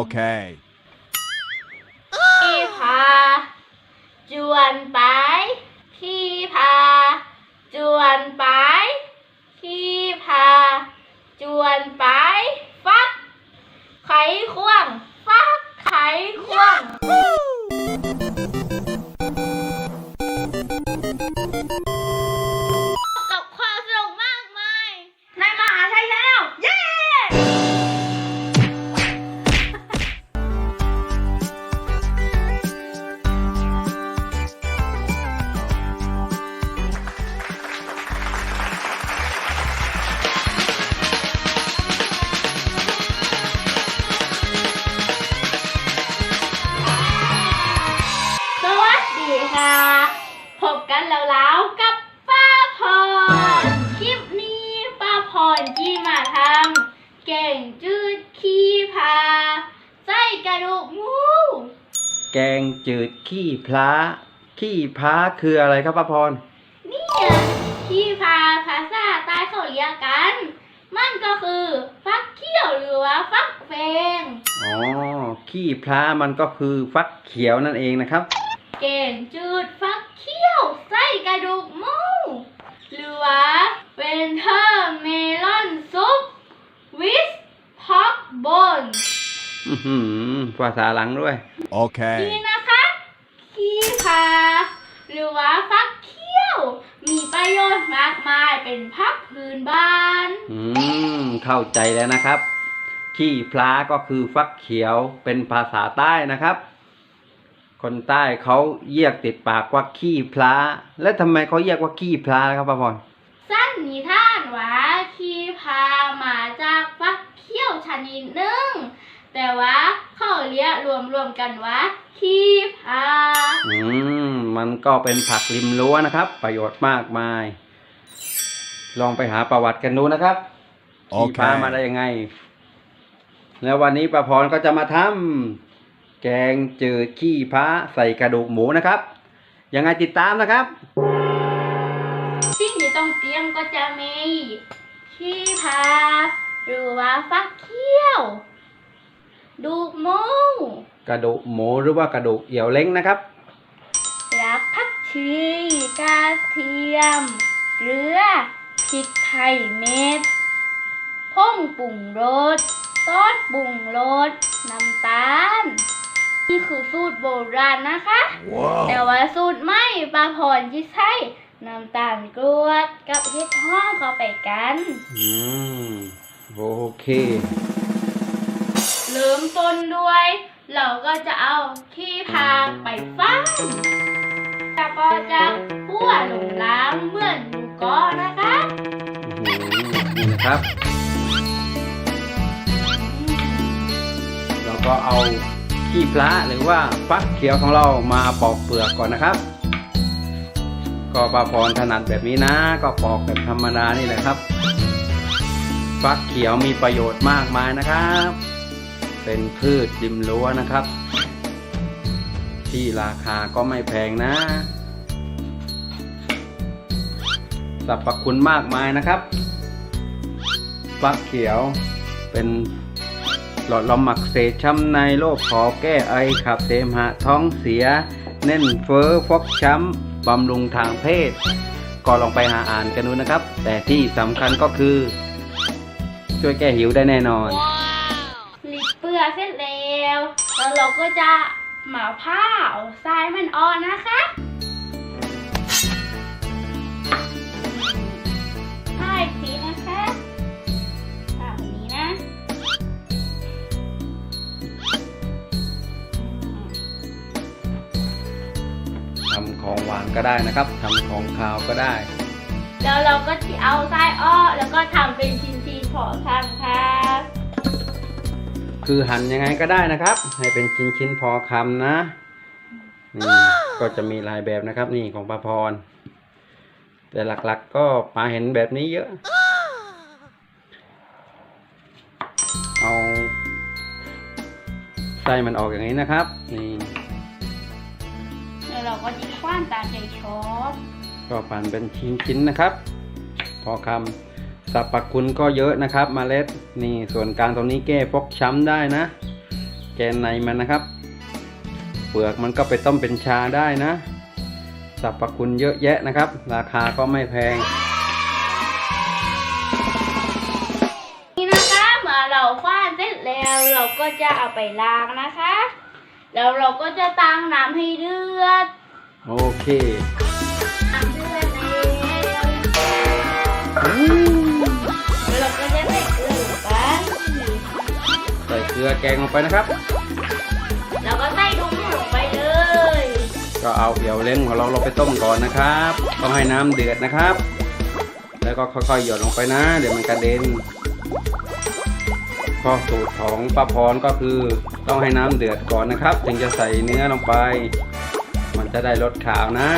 Okay. ขี้พาจวนไปขี่พา จวนไปขี่พา จวนไป จืดขี้พระขี้พระคืออะไรครับป้าพร เนี่ยขี้พาภาษาใต้เขาเรียกกัน มันก็คือฟักเขียวหรือว่าฟักแฟง อ๋อ ขี้พระมันก็คือฟักเขียวนั่นเองนะครับ เก่งจืดฟักเขี้ยวไส้กระดูกหมูหรือว่าเวนเทอร์เมลอนซุปวิสพ็อกบน อือหือภาษาหลังด้วยนี่ Okay. นะ คะขี้พาหรือว่าฟักเขี้ยว มีประโยชน์มากมายเป็นพักพื้นบ้าน อืม เข้าใจแล้วนะครับ ขี้พระก็คือฟักเขียวเป็นภาษาใต้นะครับ คนใต้เขาเรียกติดปากว่าขี้พระและทำไมเขาเรียกว่าขี้พระครับป้าพรสั้นนิทานว่าขี้พามาจากฟักเขี้ยวชนิดหนึ่ง แต่ว่าเขาเรียกรวมๆกันว่าขี้พาอืมมันก็เป็นผักริมรั้วนะครับ ประโยชน์มากมาย ลองไปหาประวัติกันดูนะครับขี้พามาได้ยังไง แล้ววันนี้ประพรก็จะมาทำแกงจืดขี้พระใส่กระดูกหมูนะครับ ยังไงติดตามนะครับสิ่งที่ต้องเตรียมก็จะมีขี้พาหรือว่าฟักเขี้ยว ดูกหมูกระดูกหมูหรือว่ากระดูกเอี่ยวเล้งนะครับรักผักชีกระเทียม เกลือพริกไทยเม็ดผงปรุงรสซอสปรุงรสน้ำตาล นี่คือสูตรโบราณนะคะแต่ Whoa. ว่าสูตรไม่ปลาพรที่ใช้น้ำตาลกรวดกับเห็ดห้องเข้าไปกัน อืม โอเค เริ่มต้นด้วย เราก็จะเอาขี้พาไปฟังแล้วก็จะพั่วลงล้างเหมือนหมูกอนะคะนี่นะครับ เราก็เอาขี้พระหรือว่าฟักเขียวของเรามาปอกเปลือกก่อนนะครับ ก็ปลาพรถนัดแบบนี้นะ ก็ปอกแบบธรรมดานี่แหละครับฟักเขียวมีประโยชน์มากมายนะครับ เป็นพืชริมรั้วนะครับ ที่ราคาก็ไม่แพงนะสรรพคุณมากมายนะครับ ฟักเขียวเป็นหลอดลมหมักเสช้ำในโรคขอแก้ไอขับเสมหะท้องเสียแน่นเฟ้อฟกช้ำบำรุงทางเพศ ก็ลองไปหาอ่านกันดูนะครับ แต่ที่สำคัญก็คือ ช่วยแก้หิวได้แน่นอน แล้วเราก็จะหมาผ้าเอาทรายมันออกนะคะผ้าอีกทีนะคะผ้าแบบนี้นะอืมทำของหวานก็ได้นะครับทำของคาวก็ได้ แล้วเราก็ที่เอาทรายออกแล้วก็ทำเป็นชิ้นๆพอทำครับ คือหั่นยังไงก็ได้นะครับ ให้เป็นชิ้นชิ้นๆพอคำนะนี่ก็จะมีหลายแบบนะครับ นี่ของปลาพร แต่หลักๆก็ปลาเห็นแบบนี้เยอะ เอาไส้มันออกอย่างนี้นะครับ นี่แล้วเราก็จะคว้านตามใจชอบก็ปั่นเป็นชิ้นๆนะครับ พอคำส รรพคุณก็เยอะนะครับมเมล็ดนี่ส่วนกลางตรงนี้แก้ฟกช้ำได้นะ แกนในมันนะครับ เปลือกมันก็ไปต้มเป็นชาได้นะสรรพคุณเยอะแยะนะครับ ราคาก็ไม่แพง นี่นะคะเมื่อเราคว้านเสร็จแล้วเราก็จะเอาไปล้างนะคะ แล้วเราก็จะตั้งน้ำให้เดือด โอเคน้ ใส่เกลือแกงลงไปนะครับ แล้วก็ใส่ดุ้งลงไปเลย ก็เอาเอี่ยวเล้งของเราเราไปต้มก่อนนะครับต้องให้น้ำเดือดนะครับ แล้วก็ค่อยๆหยดลงไปนะ เดี๋ยวมันกระเด็นข้อสูตรของป้าพรก็คือต้องให้น้ำเดือดก่อนนะครับ ถึงจะใส่เนื้อลงไป มันจะได้รสขาวนะ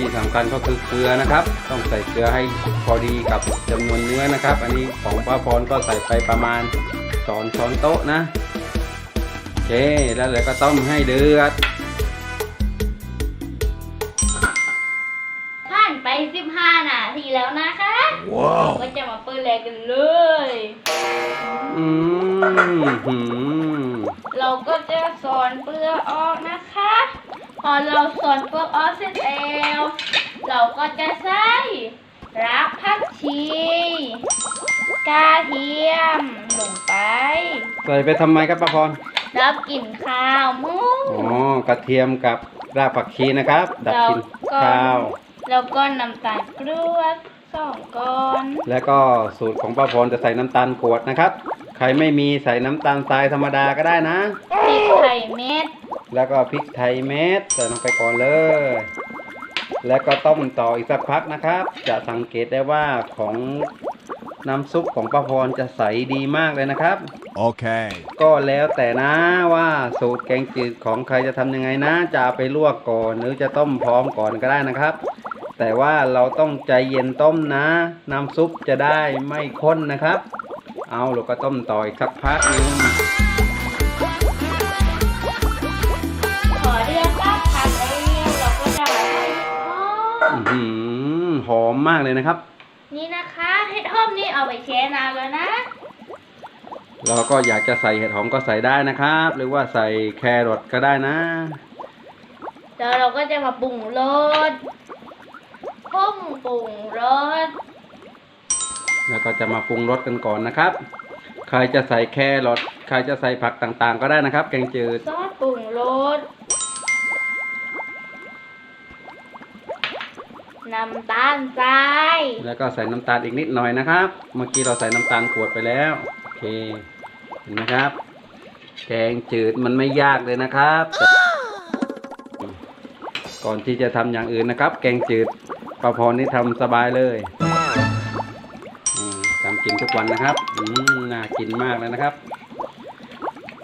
ที่สำคัญก็คือเกลือนะครับ ต้องใส่เกลือให้พอดีกับจำนวนเนื้อนะครับ อันนี้ของป้าพรก็ใส่ไปประมาณสองช้อนโต๊ะนะโอเคแล้วเราก็ต้มให้เดือดผ่านไป 15 นาทีแล้วนะคะเราก็จะมาเปิดแรกกันเลยอืมหืมเราก็จะสอนเปลือกออกนะคะ พอเราสอนเปลือกออกเสร็จแล้วเราก็จะใส่รักผักชีกระเทียมลงไป ใส่ไปทำไมครับป้าพร รับกลิ่นข้าวหมูอ๋อกระเทียมกับรากผักชีนะครับ ดับกลิ่นข้าว แล้วก็น้ำตาลกรวดสองก้อน แล้วก็สูตรของป้าพรจะใส่น้ำตาลกรวดนะครับ ใครไม่มีใส่น้ำตาลทรายธรรมดาก็ได้นะ พริกไทยเม็ด แล้วก็พริกไทยเม็ดใส่ลงไปก่อนเลย แล้วก็ต้มต่ออีกสักพักนะครับ จะสังเกตได้ว่าของน้ำซุปของป้าพรจะใสดีมากเลยนะครับ Okay. ก็แล้วแต่นะว่าสูตรแกงจืดของใครจะทำยังไงนะ จะเอาไปลวกก่อนหรือจะต้มพร้อมก่อนก็ได้นะครับ แต่ว่าเราต้องใจเย็นต้มนะ น้ำซุปจะได้ไม่ข้นนะครับ เอาเราก็ต้มต่ออีกสักพักหนึงขอเดือดสักพักแล้วเราก็จะมาใส่หอมอื้อหือหอมมากเลยนะครับ นี่นะคะเห็ดหอมนี่เอาไปแช่น้ำแล้วนะ เราก็อยากจะใส่เห็ดหอมก็ใส่ได้นะครับ หรือว่าใส่แครอทก็ได้นะแล้วเราก็จะมาปรุงรสพุ่งปรุงรส แล้วก็จะมาปรุงรสกันก่อนนะครับ ใครจะใส่แครอทใครจะใส่ผักต่างๆ ก็ได้นะครับ แกงจืด ซอสปรุงรส น้ำตาลทราย แล้วก็ใส่น้ำตาลอีกนิดหน่อยนะครับ เมื่อกี้เราใส่น้ำตาลกรวดไปแล้ว โอเค เห็นไหมครับ แกงจืดมันไม่ยากเลยนะครับแต่ก่อนที่จะทำอย่างอื่นนะครับ แกงจืดป้าพรนี่ทำสบายเลยอืมทำ กินทุกวันนะครับอืมน่ากินมากเลยนะครับ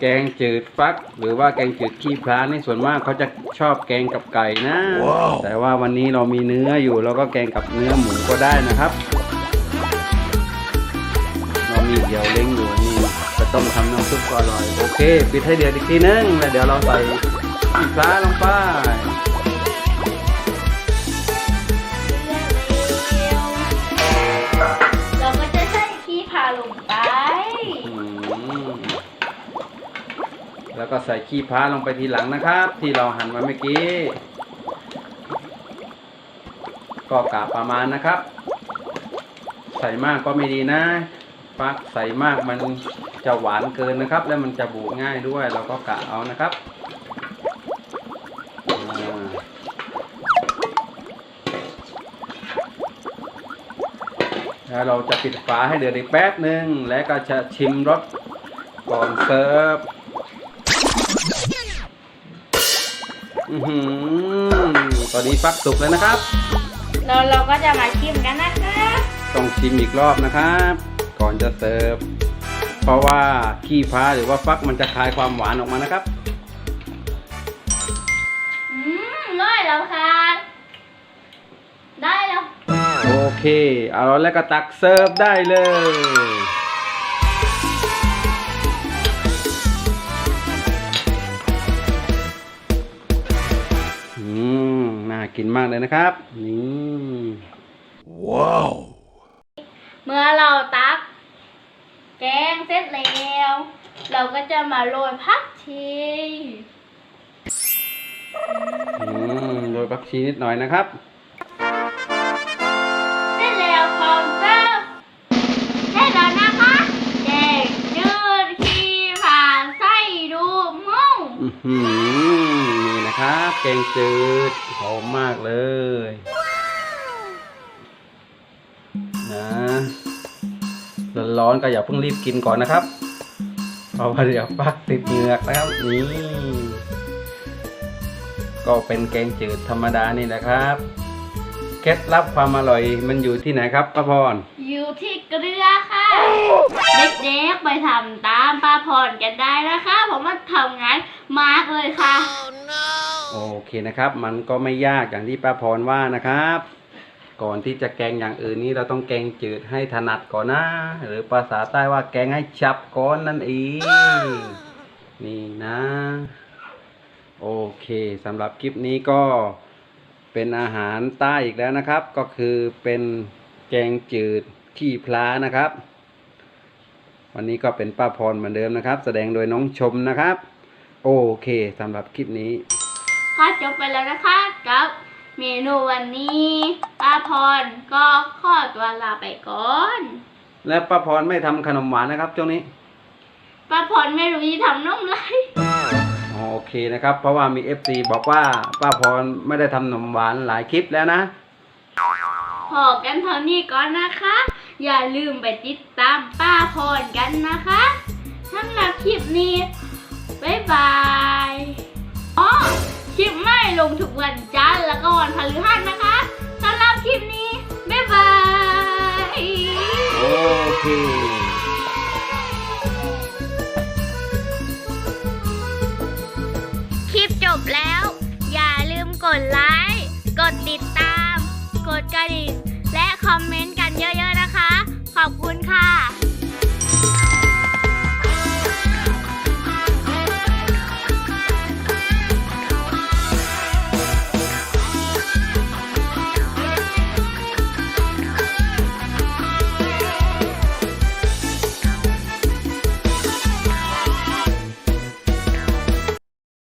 แกงจืดฟัก หรือว่าแกงจืดขี้พลานี่ส่วนมากเขาจะชอบแกงกับไก่นะว้าวแต่ว่าวันนี้เรามีเนื้ออยู่เราก็แกงกับเนื้อหมูก็ได้นะครับ เรามีเดี่ยวเล้งอยู่นี่จะต้มทำน้ำซุปก็อร่อย โอเค ปิดให้เดือดอีกทีนึงแล้วเดี๋ยวเราใส่ขี้พลาลงไป แล้วก็ใส่ขี้พลาลงไปทีหลังนะครับ ที่เราหั่นไว้เมื่อกี้ ก็กะประมาณนะครับ ใส่มากก็ไม่ดีนะฟักใส่มากมันจะหวานเกินนะครับ แล้วมันจะบูดง่ายด้วย เราก็กะเอานะครับแล้วเราจะปิดฝาให้เดือดอีกแป๊บหนึ่งแล้วก็จะชิมรสก่อนเสิร์ฟ อือหือตอนนี้ฟักสุกแล้วนะครับ แล้วเราก็จะมาชิมกันนะคะต้องชิมอีกรอบนะครับ ก่อนจะเสิร์ฟ เพราะว่าขี้ฟ้าหรือว่าฟักมันจะคายความหวานออกมานะครับ อืมน้อยแล้วค่ะ ได้แล้ว โอเค เอาแล้วก็ตักเสิร์ฟได้เลย กินมากเลยนะครับ นี่ Wow. เมื่อเราตัก แกงเสร็จแล้ว เราก็จะมาโรยผักชีอืมโรยผักชีนิดหน่อยนะครับ กงจืดหอมมากเลย นะร้อนๆก็อย่าเพิ่งรีบกินก่อนนะครับเพราะว่าเดี๋ยวปักติดเหงือกนะครับนี่ก็เป็นแกงจืดธรรมดานี่แหละครับเคล็ดลับความอร่อยมันอยู่ที่ไหนครับป้าพรอยู่ที่เกลือค่ะ เด็กๆไปทำตามป้าพรกันได้นะคะผมว่าทำงานมากเลยค่ะ โอเคนะครับ มันก็ไม่ยากอย่างที่ป้าพรว่านะครับ ก่อนที่จะแกงอย่างอื่นนี้เราต้องแกงจืดให้ถนัดก่อนนะ หรือภาษาใต้ว่าแกงให้ฉับก่อนนั่นเองนี่นะ โอเคสำหรับคลิปนี้ก็เป็นอาหารใต้อีกแล้วนะครับ ก็คือเป็นแกงจืดขี้พลานะครับ วันนี้ก็เป็นป้าพรเหมือนเดิมนะครับ แสดงโดยน้องชมนะครับ โอเคสำหรับคลิปนี้ ก็จบไปแล้วนะคะกับเมนูวันนี้ป้าพรก็ขอตัวลาไปก่อน และป้าพรไม่ทำขนมหวานนะครับช่วงนี้ป้าพรไม่รู้จะทำนมไรอ๋อโอเคนะครับ เพราะว่ามี FC บอกว่าป้าพรไม่ได้ทำขนมหวานหลายคลิปแล้วนะพอกันเท่านี้ก่อนนะคะ อย่าลืมไปติดตามป้าพรกันนะคะสำหรับคลิปนี้ บ๊ายบายอ๋อค ลงทุกวันจันทร์แล้วก็วันพฤหัสนะคะสำหรับคลิปนี้ บ๊ายบายโอเคคลิปจบแล้ว อย่าลืมกดไลค์ กดติดตาม กดกระดิ่งและคอมเมนต์กัน